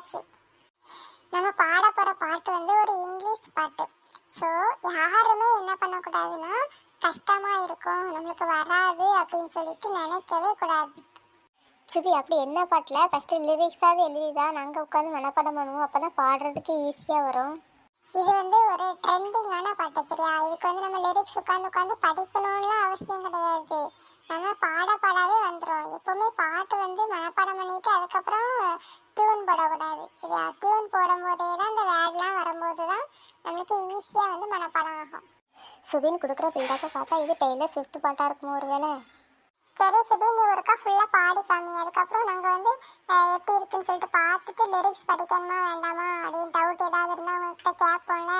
வந்தாச்சு நம்ம பாட போகிற பாட்டு வந்து ஒரு இங்கிலீஷ் பாட்டு. ஸோ யாருமே என்ன பண்ணக்கூடாதுன்னா கஷ்டமா இருக்கும் நம்மளுக்கு வராது அப்படின்னு சொல்லிட்டு நினைக்கவே கூடாது. சுபி அப்படி என்ன பாட்டில்? ஃபஸ்ட்டு லிரிக்ஸாவது எழுதிதான் நாங்கள் உட்காந்து மனப்பாடம் பண்ணுவோம் அப்போ தான் பாடுறதுக்கு ஈஸியாக வரும். இது வந்து ஒரு ட்ரெண்டிங்கான பாட்டு சரியா? இதுக்கு வந்து நம்ம லிரிக்ஸ் உட்காந்து உட்காந்து படிக்கணும்லாம் அவசியம் கிடையாது. நம்ம நம்மளுக்கு ஈஸியாக வந்து மனப்பாடம் ஆகும். சுபின் கொடுக்குற பில்டப்பை பார்த்தா இது டெய்லர் ஸ்விஃப்ட் பாட்டாக இருக்குமோ ஒரு வேளை சரி சுபின் நீ ஒருக்கா ஃபுல்லாக பாடி காமி. அதுக்கப்புறம் நாங்கள் வந்து எப்படி இருக்குன்னு சொல்லிட்டு பார்த்துட்டு லிரிக்ஸ் படிக்கணுமா வேண்டாமா அப்படின்னு டவுட் ஏதாவது இருந்தால் உங்கள்கிட்ட கேட்போம்ல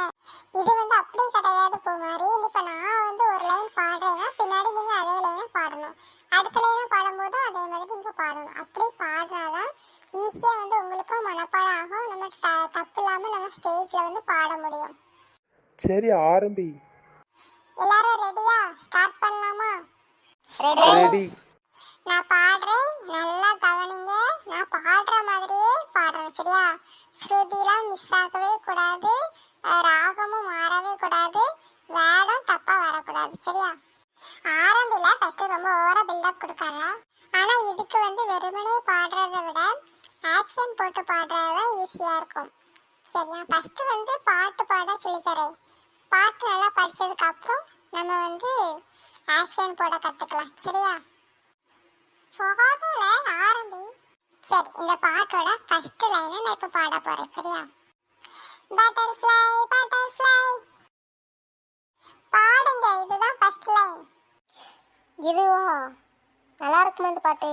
இது வந்து அப்படி கிடையாது பூமாரி. இப்போ நான் வந்து ஒரு லைன் பாடுறேன்னா பின்னாடி நீங்கள் அதே லைனாக பாடணும். அடுத்த லைனாக பாடும்போது அதே மாதிரி நீங்கள் பாடணும். அப்படி பாடினாதான் ஈஸியாக வந்து உங்களுக்கும் மனப்பாடம் ஆகும். நம்ம த- தப்பு இல்லாமல் நம்ம ஸ்டேஜில் வந்து பாட முடியும். சரி ஆரம்பி. எல்லாரும் ரெடியா ஸ்டார்ட் பண்ணலாமா? ரெடி நான் பாடுறேன். நல்லா கவனிங்க. நான் பாடுற மாதிரியே பாடுறேன் சரியா? ஸ்ருதிலாம் மிஸ் ஆகவே கூடாது. ராகமும் மாறவே கூடாது. வேடம் தப்பா வரக்கூடாது சரியா? ஆரம்பில ஃபர்ஸ்ட் ரொம்ப ஓவரா பில்டப் கொடுக்காங்க ஆனா இதுக்கு வந்து வெறுமனே பாடுறதை விட ஆக்ஷன் போட்டு பாடுறது தான் ஈஸியா இருக்கும். சரியா? ஃபர்ஸ்ட் வந்து பாட்டு பாட சொல்லித்தரேன். பாட்டு நல்லா படிச்சதுக்கு அப்புறம் நம்ம வந்து ஆக்ஷன் போட கத்துக்கலாம். சரியா? ஃபார்முல ஆரம்பி. சரி இந்த பாட்டோட ஃபர்ஸ்ட் லைனை நான் இப்போ பாட போகிறேன் சரியா? பட்டர்ஃப்ளை பட்டர்ஃப்ளை பாடுங்க இதுதான் ஃபர்ஸ்ட் லைன் இதுவா? நல்லா இருக்குமா இந்த பாட்டு?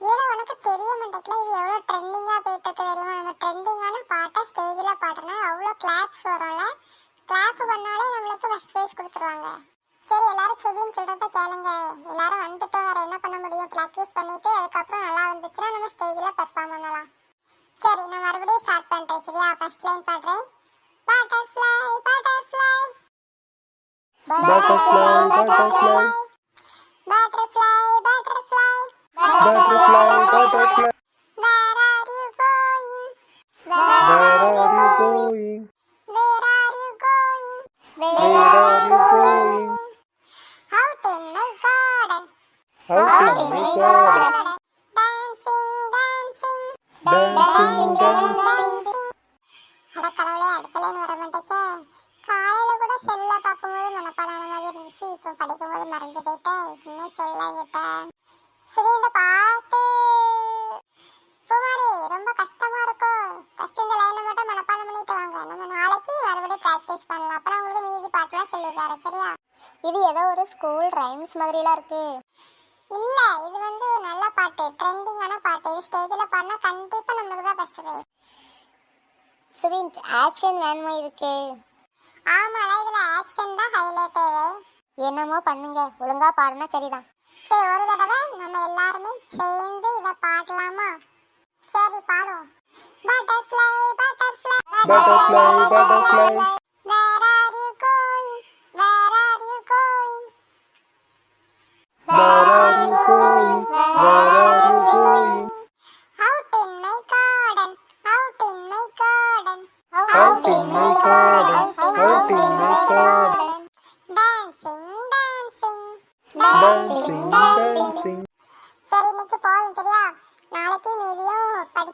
ஏன்னா உனக்கு தெரிய மாட்டேங்கல இது எவ்வளோ ட்ரெண்டிங்காக போயிட்டு இருக்கு தெரியுமா? நம்ம ட்ரெண்டிங்கான பாட்டை ஸ்டேஜில் பாடினா அவ்வளோ கிளாப்ஸ் வரும்ல. கிளாப் பண்ணாலே நம்மளுக்கு ஃபர்ஸ்ட் ப்ரைஸ் கொடுத்துருவாங்க. சரி எல்லாரும் சுபின்னு சொல்கிறத கேளுங்க. எல்லாரும் வந்துட்டோம். வேறு என்ன பண்ண முடியும்? ப்ராக்டிஸ் பண்ணிட்டு அதுக்கப்புறம் நல்லா வந்துச்சுன்னா நம்ம ஸ்டேஜில் பெர்ஃபார்ம் பண்ணலாம். சரி நான் மறுபடியும் ஸ்டார்ட் பண்ணுறேன் சரியா? ஃபர்ஸ்ட் லைன் பாடுறேன். Butterfly butterfly Butterfly, butterfly. Butterfly butterfly Butterfly, மனப்பாடான மாதிரி இருந்துச்சு இப்போ படிக்கும்போது மறந்து போயிட்டேன். இன்னும் சொல்ல விட்டேன்? சரி இந்த பாட்டு. குமாரி ரொம்ப கஷ்டமா இருக்கும். ஃபர்ஸ்ட் இந்த லைனை மட்டும் மனப்பாடம் பண்ணிட்டு வாங்க. நம்ம நாளைக்கு மறுபடியும் ப்ராக்டிஸ் பண்ணலாம். அப்புறம் உங்களுக்கு மீதி பாட்டுலாம் சொல்லிடுறாரு சரியா? இது ஏதோ ஒரு ஸ்கூல் ரைம்ஸ் மாதிரிலாம் இருக்கு. இல்ல இது வந்து ஒரு நல்ல பாட்டு. ட்ரெண்டிங்கான பாட்டு. இது ஸ்டேஜில் பாடினா கண்டிப்பாக நம்மளுக்கு தான் ஃபர்ஸ்ட் ப்ரைஸ் சுபின் ஆக்ஷன் வேணுமா இதுக்கு? ஆமாம் இதில் ஆக்ஷன் தான் ஹைலைட்டேவே என்னமோ பண்ணுங்க ஒழுங்கா பாடினா சரிதான் சரி ஒரு தடவை நம்ம எல்லாருமே சேர்ந்து இத பாடலாமா சரி பாடுவோம் butterfly butterfly Butterfly, butterfly. Where are you going? Where are you going? Where are you going? Where are you going? Out in my garden. Out in my garden. Out in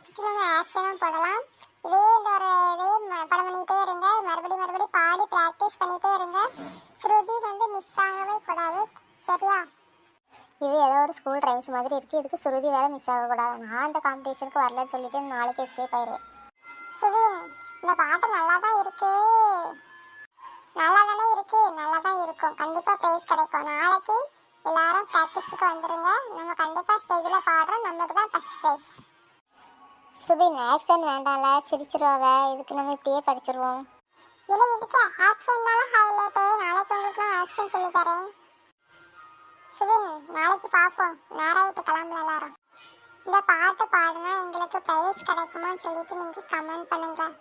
மீதியும் படிச்சுட்டு ஆக்ஷனும் போடலாம். இதே இந்த ஒரு இதே படம் பண்ணிகிட்டே இருங்க. மறுபடியும் மறுபடியும் பாடி ப்ராக்டிஸ் பண்ணிகிட்டே இருங்க. ஸ்ருதி வந்து மிஸ் ஆகவே கூடாது. சரியா? இது ஏதோ ஒரு ஸ்கூல் ரைம்ஸ் மாதிரி இருக்குது இதுக்கு ஸ்ருதி வேறு மிஸ் ஆகக்கூடாது நான் அந்த காம்படிஷனுக்கு வரலன்னு சொல்லிட்டு நாளைக்கு எஸ்கேப் ஆயிடுவேன் சுவின் இந்த பாட்டு நல்லா தான் இருக்குது நல்லா தானே இருக்கு. நல்லா தான் இருக்கும். கண்டிப்பாக ப்ரைஸ் கிடைக்கும். நாளைக்கு எல்லாரும் ப்ராக்டிஸுக்கு வந்துருங்க. நம்ம கண்டிப்பாக ஸ்டேஜில் பாடுறோம். நம்மளுக்கு தான் ஃபஸ்ட் ப்ரைஸ் சுபி ஆக்ஷன் வேண்டாம்ல. சிரிச்சிருவாவ. இதுக்கு நம்ம இப்படியே படிச்சிருவோம். இல்லை இதுக்கு ஆக்ஷன் தானே ஹைலைட்டு நாளைக்கு உங்களுக்கு நான் ஆக்ஷன் சொல்லி தரேன். சுபின் நாளைக்கு பார்ப்போம். நேராயிட்டு கிளம்பல எல்லாரும். இந்த பாட்டு பாடினா எங்களுக்கு ப்ரைஸ் கிடைக்குமான்னு சொல்லிட்டு நீங்கள் கமெண்ட் பண்ணுங்கள்